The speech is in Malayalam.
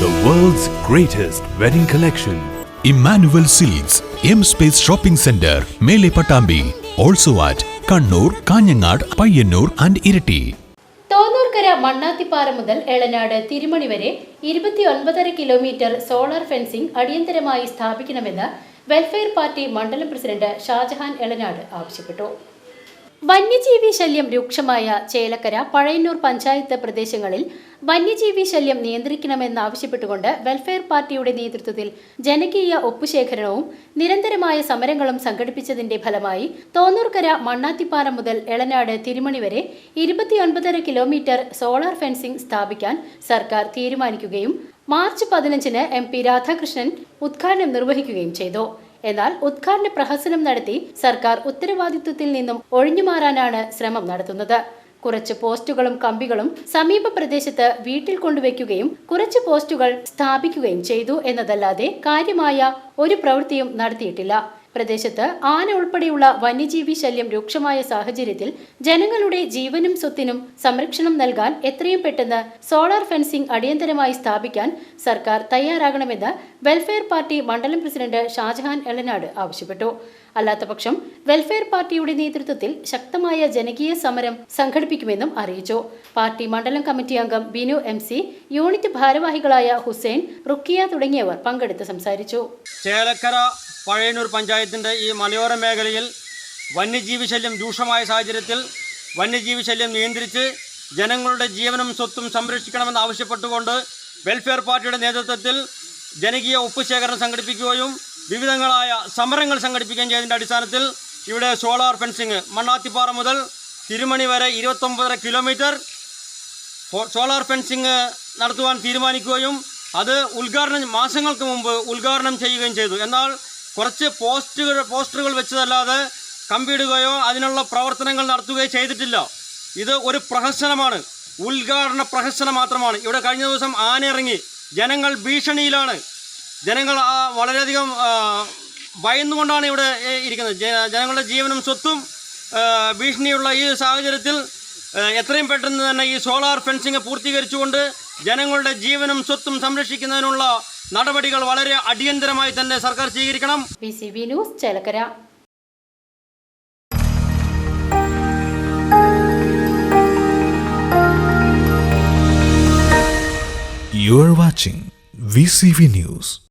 greatest wedding collection. Emmanuel Seeds, M Space Shopping Center, Mele Patambi. Also at Kannur Kanhangad Payyanur and Iritty Thonnurkara Mannathippara മുതൽ എളനാട് തിരുമണി വരെ ഇരുപത്തിയൊൻപതര കിലോമീറ്റർ സോളാർ ഫെൻസിംഗ് അടിയന്തരമായി സ്ഥാപിക്കണമെന്ന് വെൽഫെയർ പാർട്ടി മണ്ഡലം പ്രസിഡന്റ് ഷാജഹാൻ എളനാട് ആവശ്യപ്പെട്ടു വന്യജീവി ശല്യം രൂക്ഷമായ ചേലക്കര പഴയന്നൂർ പഞ്ചായത്ത് പ്രദേശങ്ങളിൽ വന്യജീവി ശല്യം നിയന്ത്രിക്കണമെന്നാവശ്യപ്പെട്ടുകൊണ്ട് വെൽഫെയർ പാർട്ടിയുടെ നേതൃത്വത്തിൽ ജനകീയ ഒപ്പുശേഖരണവും നിരന്തരമായ സമരങ്ങളും സംഘടിപ്പിച്ചതിന്റെ ഫലമായി തോന്നൂർക്കര മണ്ണാത്തിപ്പാറ മുതൽ എളനാട് തിരുമണി വരെ ഇരുപത്തിയൊൻപതര കിലോമീറ്റർ സോളാർ ഫെൻസിംഗ് സ്ഥാപിക്കാൻ സർക്കാർ തീരുമാനിക്കുകയും മാർച്ച് പതിനഞ്ചിന് എം പി രാധാകൃഷ്ണൻ ഉദ്ഘാടനം നിർവഹിക്കുകയും ചെയ്തു. എന്നാൽ ഉദ്ഘാടന പ്രഹസനം നടത്തി സർക്കാർ ഉത്തരവാദിത്വത്തിൽ നിന്നും ഒഴിഞ്ഞുമാറാനാണ് ശ്രമം നടത്തുന്നത്. കുറച്ച് പോസ്റ്റുകളും കമ്പികളും സമീപ പ്രദേശത്ത് വീട്ടിൽ കൊണ്ടുവയ്ക്കുകയും കുറച്ച് പോസ്റ്റുകൾ സ്ഥാപിക്കുകയും ചെയ്തു എന്നതല്ലാതെ കാര്യമായ ഒരു പ്രവൃത്തിയും നടത്തിയിട്ടില്ല. പ്രദേശത്ത് ആന ഉൾപ്പെടെയുള്ള വന്യജീവി ശല്യം രൂക്ഷമായ സാഹചര്യത്തിൽ ജനങ്ങളുടെ ജീവനും സ്വത്തിനും സംരക്ഷണം നൽകാൻ എത്രയും പെട്ടെന്ന് സോളാർ ഫെൻസിംഗ് അടിയന്തരമായി സ്ഥാപിക്കാൻ സർക്കാർ തയ്യാറാകണമെന്ന് വെൽഫെയർ പാർട്ടി മണ്ഡലം പ്രസിഡന്റ് ഷാജഹാൻ എളനാട് ആവശ്യപ്പെട്ടു. അല്ലാത്തപക്ഷം വെൽഫെയർ പാർട്ടിയുടെ നേതൃത്വത്തിൽ ശക്തമായ ജനകീയ സമരം സംഘടിപ്പിക്കുമെന്നും അറിയിച്ചു. പാർട്ടി മണ്ഡലം കമ്മിറ്റി അംഗം ബിനു എം സി യൂണിറ്റ് ഭാരവാഹികളായ ഹുസൈൻ റുക്കിയ തുടങ്ങിയവർ പങ്കെടുത്ത് സംസാരിച്ചു. ചേലക്കര പഴയന്നൂർ പഞ്ചായത്തിന്റെ ഈ മലയോര മേഖലയിൽ വന്യജീവി ശല്യം രൂക്ഷമായ സാഹചര്യത്തിൽ വന്യജീവി ശല്യം നിയന്ത്രിച്ച് ജനങ്ങളുടെ ജീവനും സ്വത്തും സംരക്ഷിക്കണമെന്ന് ആവശ്യപ്പെട്ടുകൊണ്ട് വെൽഫെയർ പാർട്ടിയുടെ നേതൃത്വത്തിൽ ജനകീയ ഒപ്പുശേഖരണം സംഘടിപ്പിക്കുകയും വിവിധങ്ങളായ സമരങ്ങൾ സംഘടിപ്പിക്കുകയും ചെയ്തതിന്റെ അടിസ്ഥാനത്തിൽ ഇവിടെ സോളാർ ഫെൻസിങ് മണ്ണാത്തിപ്പാറ മുതൽ തിരുമണി വരെ ഇരുപത്തൊമ്പതര കിലോമീറ്റർ സോളാർ ഫെൻസിങ് നടത്തുവാൻ തീരുമാനിക്കുകയും അത് ഉദ്ഘാടനം മാസങ്ങൾക്ക് മുമ്പ് ഉദ്ഘാടനം ചെയ്യുകയും ചെയ്തു. എന്നാൽ കുറച്ച് പോസ്റ്റുകൾ പോസ്റ്ററുകൾ വെച്ചതല്ലാതെ കമ്പിയിടുകയോ അതിനുള്ള പ്രവർത്തനങ്ങൾ നടത്തുകയോ ചെയ്തിട്ടില്ല. ഇത് ഒരു പ്രഹസനമാണ്. ഉദ്ഘാടന പ്രഹസനം മാത്രമാണ്. ഇവിടെ കഴിഞ്ഞ ദിവസം ആന ഇറങ്ങി ജനങ്ങൾ ഭീഷണിയിലാണ്. ജനങ്ങൾ വളരെയധികം ഭയന്നുകൊണ്ടാണ് ഇവിടെ ഇരിക്കുന്നത്. ജനങ്ങളുടെ ജീവനും സ്വത്തും ഭീഷണിയുള്ള ഈ സാഹചര്യത്തിൽ എത്രയും പെട്ടെന്ന് തന്നെ ഈ സോളാർ ഫെൻസിങ് പൂർത്തീകരിച്ചുകൊണ്ട് ജനങ്ങളുടെ ജീവനും സ്വത്തും സംരക്ഷിക്കുന്നതിനുള്ള നടപടികൾ വളരെ അടിയന്തരമായി തന്നെ സർക്കാർ സ്വീകരിക്കണം. B C B news Chelakkara. You are watching VCV C V news